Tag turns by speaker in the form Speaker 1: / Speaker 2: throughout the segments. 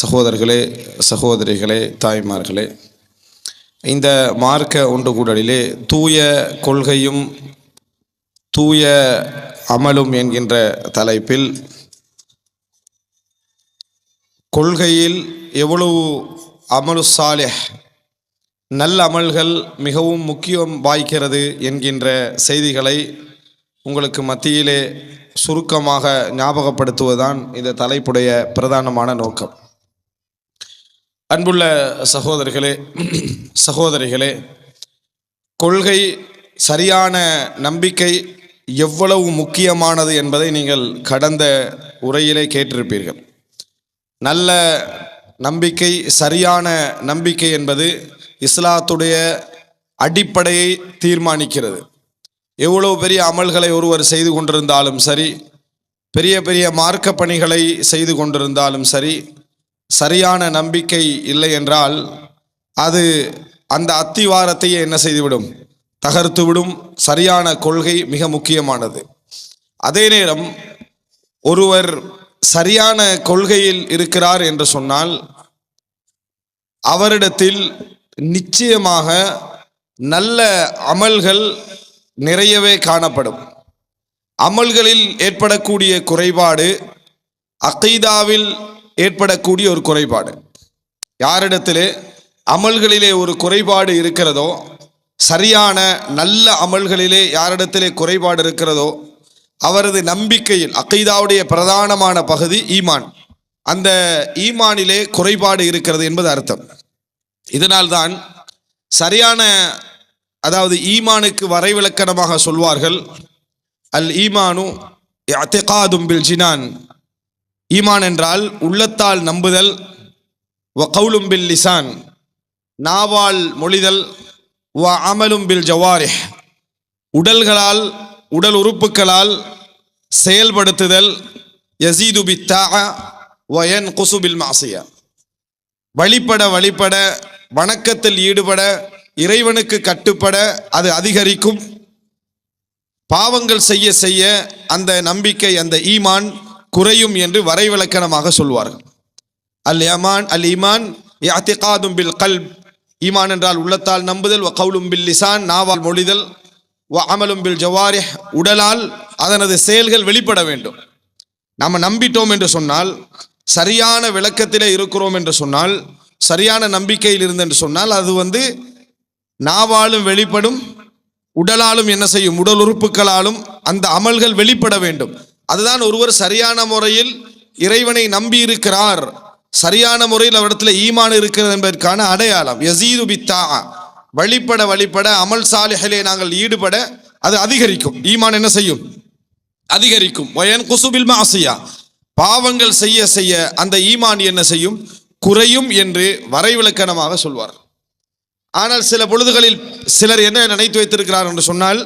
Speaker 1: சகோதரர்களே சகோதரிகளே தாய்மார்களே இந்த மார்க்க ஒன்று கூடலிலே தூய கொள்கையும் தூய அமலும் என்கின்ற தலைப்பில் கொள்கையில் எவ்வளவு அமலு சாலிஹ் நல்ல அமல்கள் மிகவும் முக்கியம் வாய்க்கிறது என்கின்ற செய்திகளை உங்களுக்கு மத்தியிலே சுருக்கமாக ஞாபகப்படுத்துவதுதான் இந்த தலைப்புடைய பிரதானமான நோக்கம். அன்புள்ள சகோதரர்களே சகோதரிகளே கொள்கை சரியான நம்பிக்கை எவ்வளவு முக்கியமானது என்பதை நீங்கள் கடந்த உரையிலே கேட்டிருப்பீர்கள். நல்ல நம்பிக்கை சரியான நம்பிக்கை என்பது இஸ்லாத்துடைய அடிப்படையை தீர்மானிக்கிறது. எவ்வளவு பெரிய அமல்களை ஒருவர் செய்து கொண்டிருந்தாலும் சரி பெரிய பெரிய மார்க்க பணிகளை செய்து கொண்டிருந்தாலும் சரி சரியான நம்பிக்கை இல்லை என்றால் அது அந்த அத்திவாரத்தையே என்ன செய்துவிடும்? தகர்த்துவிடும் சரியான கொள்கை மிக முக்கியமானது. அதே நேரம் ஒருவர் சரியான கொள்கையில் இருக்கிறார் என்று சொன்னால் அவரிடத்தில் நிச்சயமாக நல்ல அமல்கள் நிறையவே காணப்படும். அமல்களில் ஏற்படக்கூடிய குறைபாடு அகைதாவில் ஏற்படக்கூடிய ஒரு குறைபாடு. யாரிடத்திலே அமல்களிலே ஒரு குறைபாடு இருக்கிறதோ சரியான நல்ல அமல்களிலே யாரிடத்திலே குறைபாடு இருக்கிறதோ அவரது நம்பிக்கையில் அகைதாவுடைய பிரதானமான பகுதி ஈமான். அந்த ஈமானிலே குறைபாடு இருக்கிறது என்பது அர்த்தம். இதனால்தான் சரியான அதாவது ஈமானுக்கு வரைவிலக்கணமாக சொல்வார்கள் அல் ஈமானு அத்திகாதும் பில் ஜினான். ஈமான் என்றால் உள்ளத்தால் நம்புதல் வ கவுலும் பில் லிசான். நாவால் மொழிதல் வ அமலும் பில் ஜவாரிஹ். உடல்களால் உடல் உறுப்புகளால் செயல்படுத்துதல் யசீது பித்தா வயன் குசுபில் மாசியா. வழிபட வழிபட வணக்கத்தில் ஈடுபட இறைவனுக்கு கட்டுப்பட அது அதிகரிக்கும். பாவங்கள் செய்ய செய்ய அந்த நம்பிக்கை அந்த ஈமான் குறையும் என்று வரைவிலக்கணமாக சொல்வார்கள். அல் யமான் அல் ஈமான் யாத்திகாதும் பில் கல்ப். ஈமான் என்றால் உள்ளத்தால் நம்புதல் வ கவுலும் பில் லிசான் நாவால் மொழிதல் வ அமலும் பில் ஜவாரிஹ். உடலால் அதனது செயல்கள் வெளிப்பட வேண்டும். நாம் நம்பிட்டோம் என்று சொன்னால் சரியான விளக்கத்திலே இருக்கிறோம் என்று சொன்னால் சரியான நம்பிக்கையில் இருந்தென்று சொன்னால் அது வந்து நாவாலும் வெளிப்படும் உடலாலும் என்ன செய்யும் உடல் உறுப்புகளாலும் அந்த அமல்கள் வெளிப்பட வேண்டும். அதுதான் ஒருவர் சரியான முறையில் இறைவனை நம்பி இருக்கிறார். சரியான முறையில் அவரிடத்தில் ஈமான் இருக்கிறது என்பதற்கான அடையாளம். யசீது பித்தா வழிபட வழிபட அமல் சாலிஹிலே நாங்கள் ஈடுபட அது அதிகரிக்கும். ஈமான் என்ன செய்யும்? அதிகரிக்கும். வயன் குசுபில் மாசியா. பாவங்கள் செய்ய செய்ய அந்த ஈமான் என்ன செய்யும்? குறையும் என்று வரைவிலக்கணமாக சொல்வார். ஆனால் சில பொழுதுகளில் சிலர் என்ன நினைத்து வைத்திருக்கிறார் என்று சொன்னால்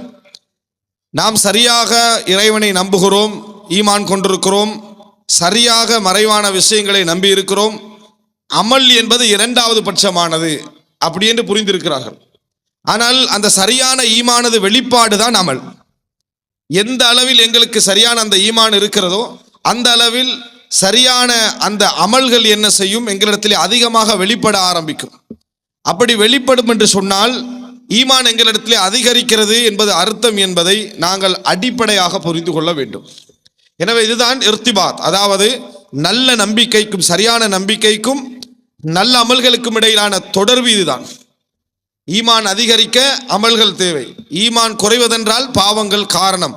Speaker 1: நாம் சரியாக இறைவனை நம்புகிறோம் ஈமான் கொண்டிருக்கிறோம் சரியாக மறைவான விஷயங்களை நம்பி இருக்கிறோம் அமல் என்பது இரண்டாவது பட்சமானது அப்படி என்று புரிந்திருக்கிறார்கள். ஆனால் அந்த சரியான ஈமானது வெளிப்பாடு தான் அமல். எந்த அளவில் எங்களுக்கு சரியான அந்த ஈமான் இருக்கிறதோ அந்த அளவில் சரியான அந்த அமல்கள் என்ன செய்யும்? எங்களிடத்தில் அதிகமாக வெளிப்பட ஆரம்பிக்கும். அப்படி வெளிப்படும் என்று சொன்னால் ஈமான் எங்களிடத்திலே அதிகரிக்கிறது என்பது அர்த்தம் என்பதை நாங்கள் அடிப்படையாக புரிந்து கொள்ள வேண்டும். எனவே இதுதான் இர்த்திபாத். அதாவது நல்ல நம்பிக்கைக்கும் சரியான நம்பிக்கைக்கும் நல்ல அமல்களுக்கும் இடையிலான தொடர்பு இதுதான். ஈமான் அதிகரிக்க அமல்கள் தேவை. ஈமான் குறைவதென்றால் பாவங்கள் காரணம்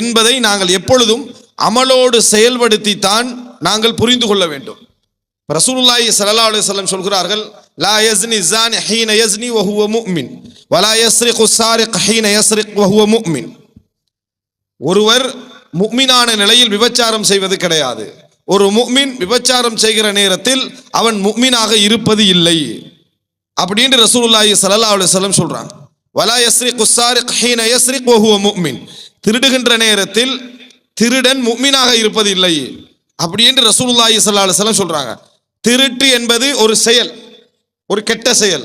Speaker 1: என்பதை நாங்கள் எப்பொழுதும் அமலோடு செயல்படுத்தித்தான் நாங்கள் புரிந்து கொள்ள வேண்டும். ரசூலுல்லாஹி ஸல்லல்லாஹு அலைஹி வஸல்லம் சொல்கிறார்கள் லா யஸ்னி ஸானி ஹீன யஸ்னி வ ஹுவ முஃமின் வலா லா யஸ்ரிகு ஸாரிக் ஹீன யஸ்ரிக் வ ஹுவ முஃமின். ஒருவர் முக்மினான நிலையில் விபச்சாரம் செய்வது கிடையாது. ஒரு முக்மின் விபச்சாரம் செய்கிற நேரத்தில் அவன் முக்மினாக இருப்பது இல்லை. அப்படின்னு ரசூலுல்லாஹி ஸல்லல்லாஹு அலைஹி வஸல்லம் சொல்றாங்க. வலா யஸ்ரிகு ஸாரிக் ஹீன யஸ்ரிக் வ ஹுவ முஃமின். திருடுகின்ற நேரத்தில் திருடன் முக்மினாக இருப்பது இல்லை. அப்படி என்று ரசூலுல்லாஹி ஸல்லல்லாஹு அலைஹி சொல்றாங்க. திருட்டு என்பது ஒரு செயல் ஒரு கெட்ட செயல்.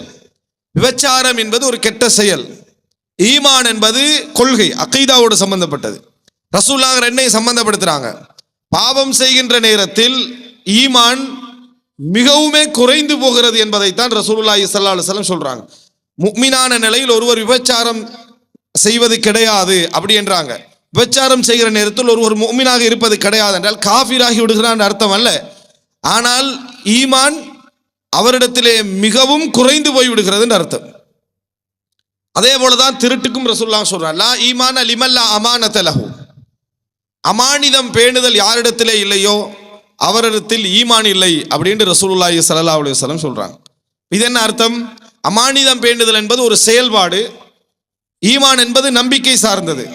Speaker 1: விபச்சாரம் என்பது ஒரு கெட்ட செயல். ஈமான் என்பது கொள்கை அகைதாவோடு சம்பந்தப்பட்டது. ரசூல்லாங்க ரெண்டையும் சம்பந்தப்படுத்துறாங்க. பாவம் செய்கின்ற நேரத்தில் ஈமான் மிகவுமே குறைந்து போகிறது என்பதைத்தான் ரசூலுல்லாஹி சல்லா அலுவலம் சொல்றாங்க. முக்மினான நிலையில் ஒருவர் விபச்சாரம் செய்வது கிடையாது அப்படி என்றாங்க. விபச்சாரம் செய்கிற நேரத்தில் ஒருவர் மோமினாக இருப்பது கிடையாது என்றால் காஃபிராகி விடுகிறான் அர்த்தம் அல்ல. ஆனால் ஈமான் அவரிடத்திலே மிகவும் குறைந்து போய் விடுகிறதுன்னு அர்த்தம். அதே போலதான் திருட்டுக்கும் ரசூல்லா சொல்றான் லா ஈமான லிமல்லா அமானத்தலகு அமானிதம் பேணுதல் யாரிடத்திலே இல்லையோ அவரிடத்தில் ஈமான் இல்லை அப்படின்னு ரசூலுல்லாஹி ஸல்லல்லாஹு அலைஹி சொல்றாங்க. இது என்ன அர்த்தம்? அமானிதம் பேண்டுதல் என்பது ஒரு செயல்பாடு. ஈமான் என்பது நம்பிக்கை சார்ந்தது.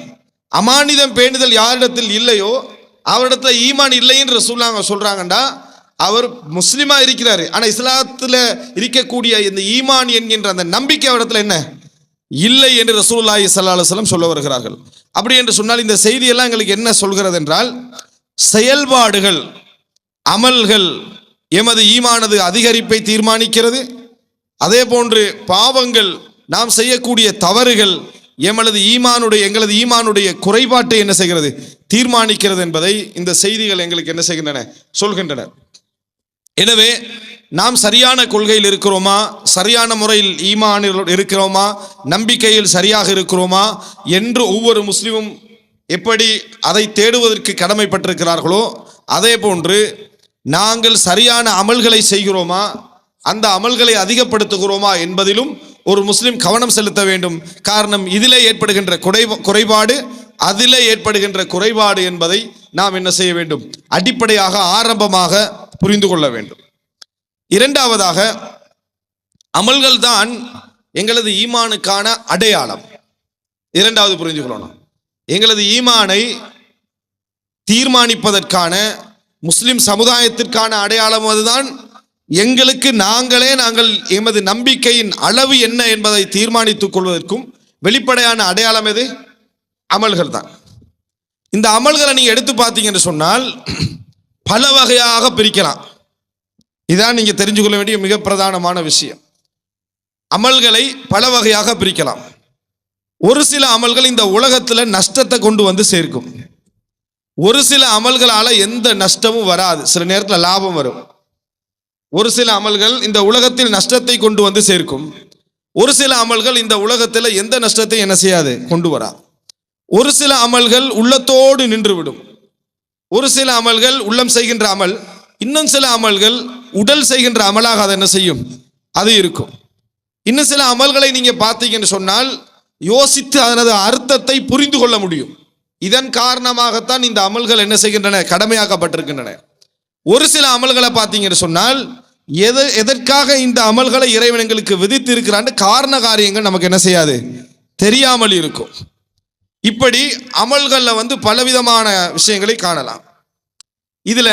Speaker 1: அமானிதம் பேணுதல் யாரிடத்தில் இல்லையோ அவரிடத்துல ஈமான் இல்லைன்ற ரசூல்லாங்க சொல்றாங்கண்டா அவர் முஸ்லீமா இருக்கிறாரு. ஆனா இஸ்லாத்துல இருக்கக்கூடிய இந்த ஈமான் என்கின்ற அந்த நம்பிக்கை அவரிடத்துல என்ன? இல்லை என்று ரசூல்லாஹி ஸல்லல்லாஹு அலைஹி சொல்ல வருகிறார்கள். அப்படி என்று சொன்னால் இந்த செய்தியெல்லாம் எங்களுக்கு என்ன சொல்கிறது என்றால் செயல்பாடுகள் அமல்கள் எமது ஈமானது அதிகரிப்பை தீர்மானிக்கிறது. அதே போன்று பாவங்கள் நாம் செய்யக்கூடிய தவறுகள் எமது ஈமானுடைய எங்களது ஈமானுடைய குறைபாட்டை என்ன செய்கிறது? தீர்மானிக்கிறது என்பதை இந்த செய்திகள் எங்களுக்கு என்ன செய்கின்றன? சொல்கின்றன. எனவே நாம் சரியான கொள்கையில் இருக்கிறோமா? சரியான முறையில் ஈமானில் இருக்கிறோமா? நம்பிக்கையில் சரியாக இருக்கிறோமா? என்று ஒவ்வொரு முஸ்லீமும் எப்படி அதை தேடுவதற்கு கடமைப்பட்டிருக்கிறார்களோ அதே போன்று நாங்கள் சரியான அமல்களை செய்கிறோமா? அந்த அமல்களை அதிகப்படுத்துகிறோமா என்பதிலும் ஒரு முஸ்லீம் கவனம் செலுத்த வேண்டும். காரணம் இதிலே ஏற்படுகின்ற குறை குறைபாடு அதிலே ஏற்படுகின்ற குறைபாடு என்பதை நாம் என்ன செய்ய வேண்டும்? அடிப்படையாக ஆரம்பமாக புரிந்து கொள்ள வேண்டும். இரண்டாவதாக அமல்கள் தான் எங்களது ஈமானுக்கான அடையாளம். இரண்டாவது புரிந்து கொள்ளணும். எங்களது ஈமானை தீர்மானிப்பதற்கான முஸ்லிம் சமுதாயத்திற்கான அடையாளம் அதுதான். எங்களுக்கு நாங்களே நாங்கள் எமது நம்பிக்கையின் அளவு என்ன என்பதை தீர்மானித்துக் கொள்வதற்கும் வெளிப்படையான அடையாளம் எது? அமல்கள் தான். இந்த அமல்களை நீங்க எடுத்து பார்த்தீங்கன்னு சொன்னால் பல வகையாக பிரிக்கலாம். இதான் நீங்க தெரிஞ்சு கொள்ள வேண்டிய மிக பிரதானமான விஷயம். அமல்களை பல வகையாக பிரிக்கலாம். ஒரு சில அமல்கள் இந்த உலகத்தில் நஷ்டத்தை கொண்டு வந்து சேர்க்கும். ஒரு சில அமல்களால் எந்த நஷ்டமும் வராது. சில நேரத்தில் லாபம் வரும். ஒரு சில அமல்கள் இந்த உலகத்தில் நஷ்டத்தை கொண்டு வந்து சேர்க்கும். ஒரு சில அமல்கள் இந்த உலகத்தில் எந்த நஷ்டத்தை என்ன செய்யாது? கொண்டு வரா. ஒரு சில அமல்கள் உள்ளத்தோடு நின்றுவிடும். ஒரு சில அமல்கள் உள்ளம் செய்கின்ற அமல் இன்னும் சில அமல்கள் உடல் செய்கின்ற அமலாக அதை என்ன செய்யும்? அது இருக்கும். இன்னும் சில அமல்களை நீங்கள் பார்த்தீங்கன்னு சொன்னால் யோசித்து அதனது அர்த்தத்தை புரிந்து கொள்ள முடியும். இதன் காரணமாகத்தான் இந்த அமல்கள் என்ன செய்கின்றன? கடமையாக்கப்பட்டிருக்கின்றன. ஒரு சில அமல்களை பார்த்தீங்கன்னு சொன்னால் எது எதற்காக இந்த அமல்களை இறைவன் எங்களுக்கு விதித்து இருக்கிறான்னு காரண காரியங்கள் நமக்கு என்ன செய்யாது? தெரியாமல் இருக்கும். இப்படி அமல்களில் வந்து பலவிதமான விஷயங்களை காணலாம். இதில்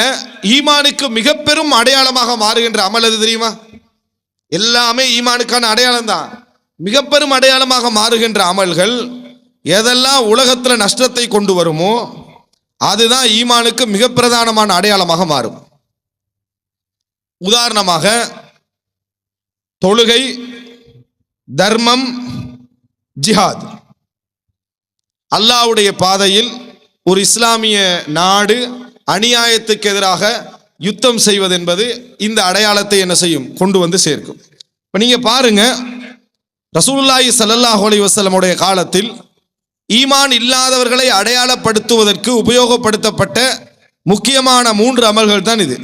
Speaker 1: ஈமானுக்கு மிக பெரும் அடையாளமாக மாறுகின்ற அமல் அது தெரியுமா? எல்லாமே ஈமானுக்கான அடையாளம் தான் மிக பெரும் அடையாளமாக மாறுகின்ற அமல்கள் எதெல்லாம் உலகத்தில் நஷ்டத்தை கொண்டு வருமோ அதுதான் ஈமானுக்கு மிக பிரதானமான அடையாளமாக மாறும். உதாரணமாக தொழுகை தர்மம் ஜிஹாத். அல்லாஹ்வுடைய பாதையில் ஒரு இஸ்லாமிய நாடு அநியாயத்துக்கு எதிராக யுத்தம் செய்வது என்பது இந்த அடையாளத்தை என்ன செய்யும்? கொண்டு வந்து சேர்க்கும். இப்போ நீங்கள் பாருங்க ரசூல்லாய் ஸல்லல்லாஹு அலி வசலமுடைய காலத்தில் ஈமான் இல்லாதவர்களை அடையாளப்படுத்துவதற்கு உபயோகப்படுத்தப்பட்ட முக்கியமான மூன்று அமல்கள் தான் இது.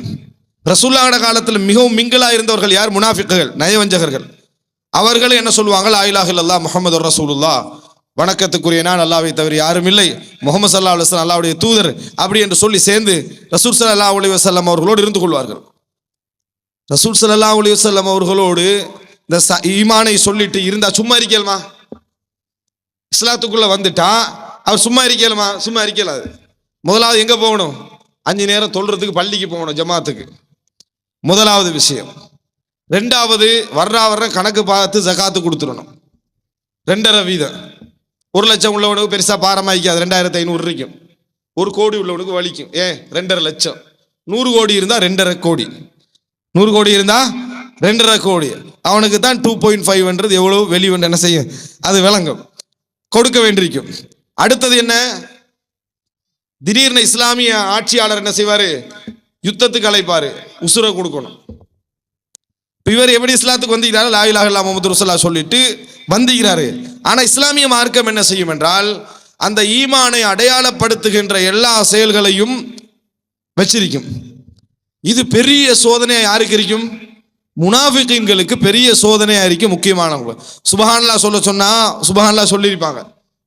Speaker 1: ரசூல்லாவோட காலத்தில் மிகவும் மிங்கிலா இருந்தவர்கள் யார்? முனாஃபிக்குகள் நயவஞ்சகர்கள். அவர்கள் என்ன சொல்லுவாங்க? ஆயிலாஹ் இல்லல்லா முகமது ரசூலுல்லா வணக்கத்துக்குரிய நான் அல்லாவை தவிர யாரும் இல்லை. முகமது சல்லா அலுவலாம் அல்லாவுடைய தூதர் அப்படி என்று சொல்லி சேர்ந்து ரசூல் சல்லா அலி வசல்லம் அவர்களோடு இருந்து கொள்வார்கள். ரசூல் சல்லா அலி வசல்லம் அவர்களோடு இந்த ச- ஈமானை சொல்லிட்டு இருந்தா சும்மா இருக்கலுமா இஸ்லாத்துக்குள்ள வந்துட்டா அவர் சும்மா இருக்கலுமா சும்மா இருக்கலாது முதலாவது எங்கே போகணும்? அஞ்சு நேரம் தொழுறதுக்கு பள்ளிக்கு போகணும் ஜமாத்துக்கு. முதலாவது விஷயம். ரெண்டாவது வர்றா வர்ற கணக்கு பார்த்து ஜகாத்து கொடுத்துடணும். ரெண்டரை வீதம். ஒரு லட்சம் உள்ளவனுக்கு பெருசாக பாரமாய்க்காது. ரெண்டாயிரத்தி ஐநூறு இருக்கும் ஒரு கோடி உள்ளவனுக்கு வலிக்கும். ஏன்? ரெண்டரை லட்சம். நூறு கோடி இருந்தால் ரெண்டரை கோடி. நூறு கோடி இருந்தால் ரெண்டரை கோடி. அவனுக்கு தான் டூ பாயிண்ட் ஃபைவ்ன்றது எவ்வளோ வெளி என்ன செய்யும்? அது விளங்கும். கொடுக்க வேண்டியிருக்கும். அடுத்தது என்ன? திடீர்னு இஸ்லாமிய ஆட்சியாளர் என்ன செய்வார்? யுத்தத்துக்கு அழைப்பாரு. உசுரை கொடுக்கணும். இவர் எப்படி இஸ்லாத்துக்கு வந்திருக்கிறார் லாயிலாக இல்லா முகமது ருசல்லா சொல்லிட்டு வந்திருக்கிறாரு. ஆனால் இஸ்லாமிய மார்க்கம் என்ன செய்யும் என்றால் அந்த ஈமானை அடையாளப்படுத்துகின்ற எல்லா செயல்களையும் வச்சிருக்கும். இது பெரிய சோதனையா யாருக்கு இருக்கும்? முனாஃபிகீன்களுக்கு பெரிய சோதனையா இருக்கும் முக்கியமானவங்க சுபஹான்லா சொல்ல சொன்னா சுபஹான்லா சொல்லியிருப்பாங்க.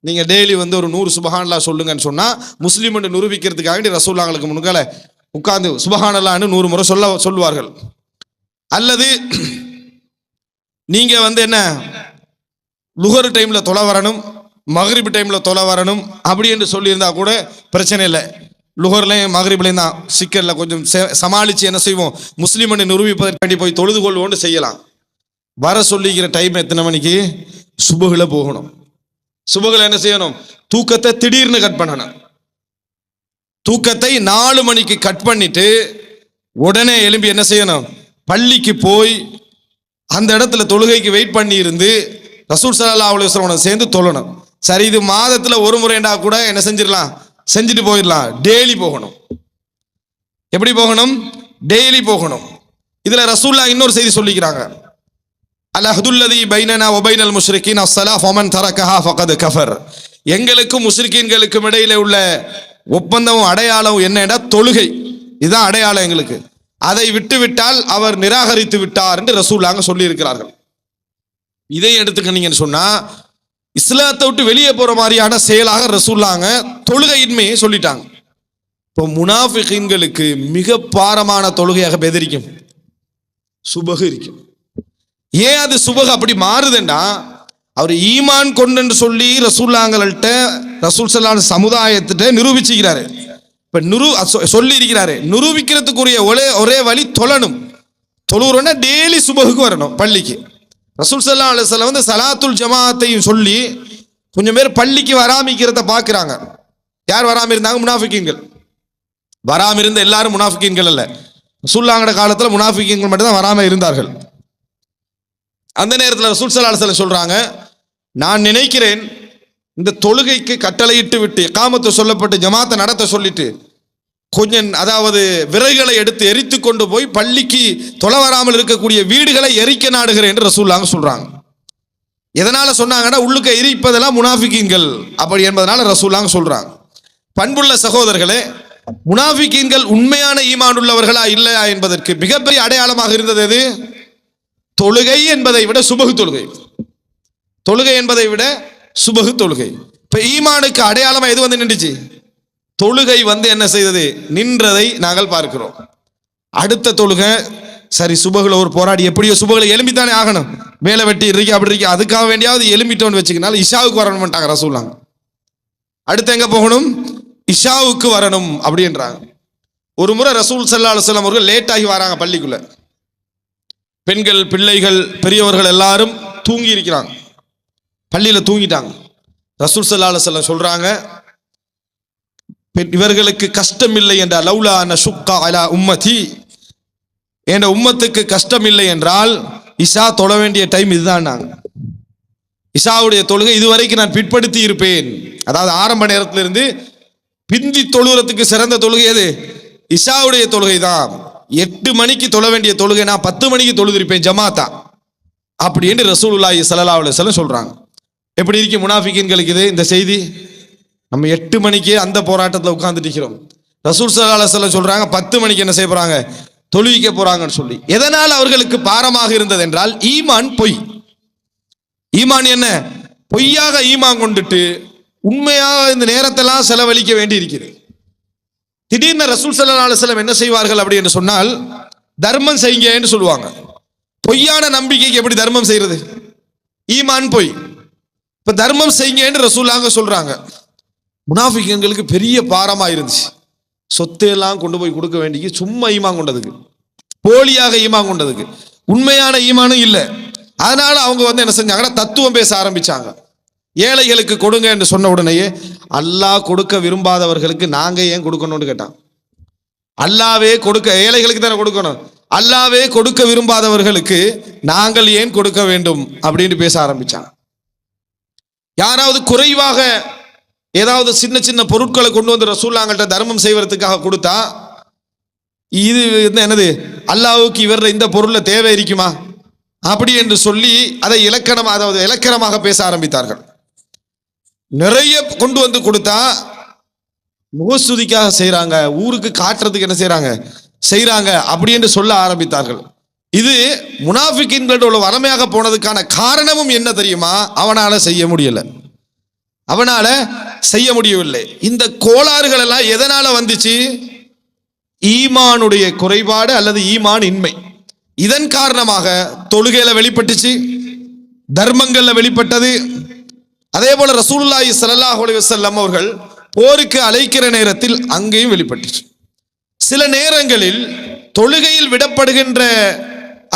Speaker 1: நீங்க டெய்லி வந்து ஒரு நூறு சுபஹான்லா சொல்லுங்கன்னு சொன்னா முஸ்லீம் நிரூபிக்கிறதுக்காக ரசூல்லாங்களுக்கு முன்கால உட்கார்ந்து சுபஹானல்லான்னு நூறு முறை சொல்ல சொல்லுவார்கள். அல்லது நீங்கள் வந்து என்ன லுகர் டைமில் தொலை வரணும் மகரிப் டைமில் தொலை வரணும் அப்படி என்று சொல்லியிருந்தா கூட பிரச்சனை இல்லை. லுகர்லையும் மகரிப்லையும் தான் சிக்கலில் கொஞ்சம் சமாளித்து என்ன செய்வோம் முஸ்லீமனை நிரூபிப்பதற்காண்டி போய் தொழுது கொள்வோன்னு செய்யலாம். வர சொல்லிக்கிற டைம் எத்தனை மணிக்கு? சுபகுல போகணும். சுபகுல என்ன செய்யணும்? தூக்கத்தை திடீர்னு கட் பண்ணணும். தூக்கத்தை நாலு மணிக்கு கட் பண்ணிட்டு உடனே எழும்பி என்ன செய்யணும்? பள்ளிக்கு போய் அந்த இடத்துல தொழுகைக்கு வெயிட் பண்ணி இருந்து ரசூல் சல்லா அலுவலோட சேர்ந்து தொழணும். சரி இது மாதத்துல ஒரு முறைண்டா கூட என்ன செஞ்சிடலாம்? செஞ்சுட்டு போயிடலாம். டெய்லி போகணும். எப்படி போகணும்? டெய்லி போகணும். இதுல ரசூல்லா இன்னொரு செய்தி சொல்லிக்கிறாங்க. அலஹதுல்லதி பைனனா ஒபைனல் முஷ்ரிகின் அஸ்ஸலா ஃபமன் தரக்கஹா ஃபகத் கஃபர். எங்களுக்கும் முஸ்ரிக்கீன்களுக்கும் இடையில உள்ள ஒப்பந்தம் அடையாளம் என்னடா தொழுகை. இதுதான் அடையாளம் எங்களுக்கு. அதை விட்டுவிட்டால் அவர் நிராகரித்து விட்டார் என்று ரசூல்லாங்க சொல்லியிருக்கிறார்கள். இதை எடுத்துக்கினீங்கன்னு சொன்னா இஸ்லாத்தை விட்டு வெளியே போற மாதிரியான செயலாக ரசூல்லாங்க தொழுகையின்மையை சொல்லிட்டாங்க. இப்போ முனாஃபிகளுக்கு மிக பாரமான தொழுகையாக பெதரிக்கும். சுபகு இருக்கும் ஏன் அது சுபகு அப்படி மாறுதுன்னா அவர் ஈமான் கொண்டு சொல்லி ரசூல்லாங்கள்ட்ட ரசூல் சல்லான சமுதாயத்திட்ட நிரூபிச்சுக்கிறாரு. இப்ப நிரூ சொல்லி இருக்கிறாரு நிரூபிக்கிறதுக்குரிய ஒரே ஒரே வழி தொழணும். தொழுகிறோன்னா டெய்லி சுபகுக்கு வரணும் பள்ளிக்கு. ரசூல் சல்லா அலுவலம் வந்து சலாத்துல் ஜமாத்தையும் சொல்லி கொஞ்சம் பேர் பள்ளிக்கு வராமிக்கிறத பார்க்குறாங்க யார் வராம இருந்தாங்க முனாஃபிக்கீன்கள். வராம இருந்த எல்லாரும் முனாஃபிக்கீன்கள் அல்ல. ரசூல்லாங்கட காலத்தில் முனாஃபிக்கீன்கள் மட்டும்தான் வராம இருந்தார்கள். அந்த நேரத்தில் ரசூல் சல்லா அலுவலம் சொல்றாங்க நான் நினைக்கிறேன் இந்த தொழுகைக்கு கட்டளையிட்டு விட்டு காமத்தை சொல்லப்பட்டு ஜமாத்தை நடத்த சொல்லிட்டு கொஞ்சம் அதாவது விறகுகளை எடுத்து எரித்து கொண்டு போய் பள்ளிக்கு தொலை வராமல் இருக்கக்கூடிய வீடுகளை எரிக்க நாடுகிறேன் என்று ரசூல்லாங்க சொல்றாங்க. எதனால சொன்னாங்கன்னா உள்ளுக்க எரிப்பதெல்லாம் முனாஃபிக்கீன்கள் அப்படி என்பதனால ரசூல்லாங்க சொல்றாங்க. பண்புள்ள சகோதரர்களே முனாஃபிகீன்கள் உண்மையான ஈமான் உள்ளவர்களா இல்லையா என்பதற்கு மிகப்பெரிய அடையாளமாக இருந்தது எது? தொழுகை என்பதை விட சுபகு தொழுகை. தொழுகை என்பதை விட சுபகு தொழுகை. இப்ப ஈமானுக்கு அடையாளமா எது வந்து நின்றுச்சு? தொழுகை வந்து என்ன செய்தது? நின்றதை நாங்கள் பார்க்கிறோம். அடுத்த தொழுகை சரி சுபகுல ஒரு போராடி எப்படியோ சுபகுல எலும்பித்தானே ஆகணும். வேலை வெட்டி இருக்கி அப்படி இருக்கி அதுக்காக வேண்டியாவது எலும்பிட்டோன்னு வச்சுக்கனால இஷாவுக்கு வரணும்ட்டாங்க ரசூலாங்க அடுத்து எங்க போகணும்? இஷாவுக்கு வரணும் அப்படின்றாங்க. ஒரு முறை ரசூல் சல்லா அலுவலம் அவர்கள் லேட் ஆகி வராங்க பள்ளிக்குள்ள. பெண்கள் பிள்ளைகள் பெரியவர்கள் எல்லாரும் தூங்கி இருக்கிறாங்க. பள்ளியில் தூங்கிட்டாங்க. ரசூல் சல்லா செல்லம் சொல்கிறாங்க இவர்களுக்கு கஷ்டம் இல்லை என்ற லவ்லா அன சுக்கா அலா உம்மதி. என்ற உம்மத்துக்கு கஷ்டம் இல்லை என்றால் இஷா தொழ வேண்டிய டைம் இதுதான் நாங்கள் இஷாவுடைய தொழுகை இதுவரைக்கும் நான் பிற்படுத்தி இருப்பேன். அதாவது ஆரம்ப நேரத்திலிருந்து பிந்தி தொழுகிறதுக்கு சிறந்த தொழுகை எது? இஷாவுடைய தொழுகை தான். எட்டு மணிக்கு தொழ வேண்டிய தொழுகை நான் பத்து மணிக்கு தொழுதிருப்பேன் ஜமாத்தா. அப்படின்னு ரசூலுல்லாஹி ஸல்லல்லாஹு அலுவலம் சொல்கிறாங்க எப்படி இருக்கு முனாஃபிக்கின்களுக்கு இது இந்த செய்தி. நம்ம எட்டு மணிக்கே அந்த போராட்டத்தில் உட்கார்ந்துட்டு இருக்கிறோம் ரசூல் சல்லா அலுவலம் சொல்றாங்க பத்து மணிக்கு என்ன செய்ய போறாங்க? தொழுவிக்க போறாங்கன்னு சொல்லி. எதனால் அவர்களுக்கு பாரமாக இருந்தது என்றால் ஈமான் பொய். ஈமான் என்ன? பொய்யாக ஈமான் கொண்டுட்டு உண்மையாக இந்த நேரத்தெல்லாம் செலவழிக்க வேண்டி இருக்கிறது திடீர்னு ரசூல் சல்லா அலுவலம் என்ன செய்வார்கள் அப்படி என்று சொன்னால் தர்மம் செய்யுங்கன்னு சொல்லுவாங்க. பொய்யான நம்பிக்கைக்கு எப்படி தர்மம் செய்யறது? ஈமான் பொய். இப்ப தர்மம் செய்யுங்கன்னு ரசூலாங்க சொல்றாங்க. முனாஃபிகங்களுக்கு பெரிய பாரமா இருந்துச்சு. சொத்து எல்லாம் கொண்டு போய் கொடுக்க வேண்டிய சும்மா ஈமான் கொண்டதுக்கு. போலியாக ஈமான் கொண்டதுக்கு. உண்மையான ஈமானும் இல்லை. அதனால அவங்க வந்து என்ன செஞ்சாங்கன்னா தத்துவம் பேச ஆரம்பிச்சாங்க. ஏழைகளுக்கு கொடுங்க என்று சொன்ன உடனேயே அல்லாஹ் கொடுக்க விரும்பாதவர்களுக்கு நாங்க ஏன் கொடுக்கணும்னு கேட்டான். அல்லாவே கொடுக்க ஏழைகளுக்கு தானே கொடுக்கணும். அல்லாவே கொடுக்க விரும்பாதவர்களுக்கு நாங்கள் ஏன் கொடுக்க வேண்டும் அப்படின்னு பேச ஆரம்பிச்சாங்க யாராவது குறைவாக ஏதாவது சின்ன சின்ன பொருட்களை கொண்டு வந்து ரசூல்லாங்கள்ட்ட தர்மம் செய்வதற்காக கொடுத்தா இது என்னது? அல்லாவுக்கு இவர இந்த பொருளில் தேவை இருக்குமா? அப்படி என்று சொல்லி அதை இலக்கணம் அதாவது இலக்கணமாக பேச ஆரம்பித்தார்கள். நிறைய கொண்டு வந்து கொடுத்தா முகஸ்துதிக்காக செய்கிறாங்க ஊருக்கு காட்டுறதுக்கு என்ன செய்கிறாங்க செய்கிறாங்க அப்படி என்று சொல்ல ஆரம்பித்தார்கள். இது முனாஃபிக்கின்களோட உள்ள வளமையாக போனதுக்கான காரணமும் என்ன தெரியுமா? அவனால் செய்ய முடியலை. அவனால் செய்ய முடியவில்லை. இந்த கோளாறுகள் எல்லாம் எதனால் வந்துச்சு? ஈமானுடைய குறைபாடு அல்லது ஈமான் இன்மை. இதன் காரணமாக தொழுகையில் வெளிப்பட்டுச்சு தர்மங்களில் வெளிப்பட்டது. அதே போல் ரசூலுல்லாஹி ஸல்லல்லாஹு அலைஹி அவர்கள் போருக்கு அழைக்கிற நேரத்தில் அங்கேயும் வெளிப்பட்டுச்சு. சில நேரங்களில் தொழுகையில் விடப்படுகின்ற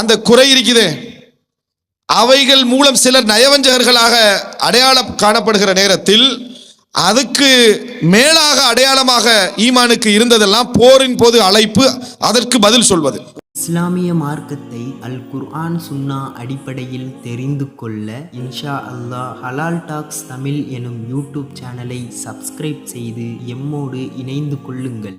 Speaker 1: அந்த குறை இருக்குது. அவைகள் மூலம் சிலர் நயவஞ்சகர்களாக அடையாளம் காணப்படுகிற நேரத்தில் அதுக்கு மேலாக அடையாளமாக ஈமானுக்கு இருந்ததெல்லாம் போரின் போது அழைப்பு அதற்கு பதில் சொல்வது.
Speaker 2: இஸ்லாமிய மார்க்கத்தை அல் குர்ஆன் சுன்னா அடிப்படையில் தெரிந்து கொள்ள இன்ஷா அல்லாஹ் ஹலால் டாக்ஸ் தமிழ் எனும் யூடியூப் சேனலை சப்ஸ்கிரைப் செய்து எம்மோடு இணைந்து கொள்ளுங்கள்.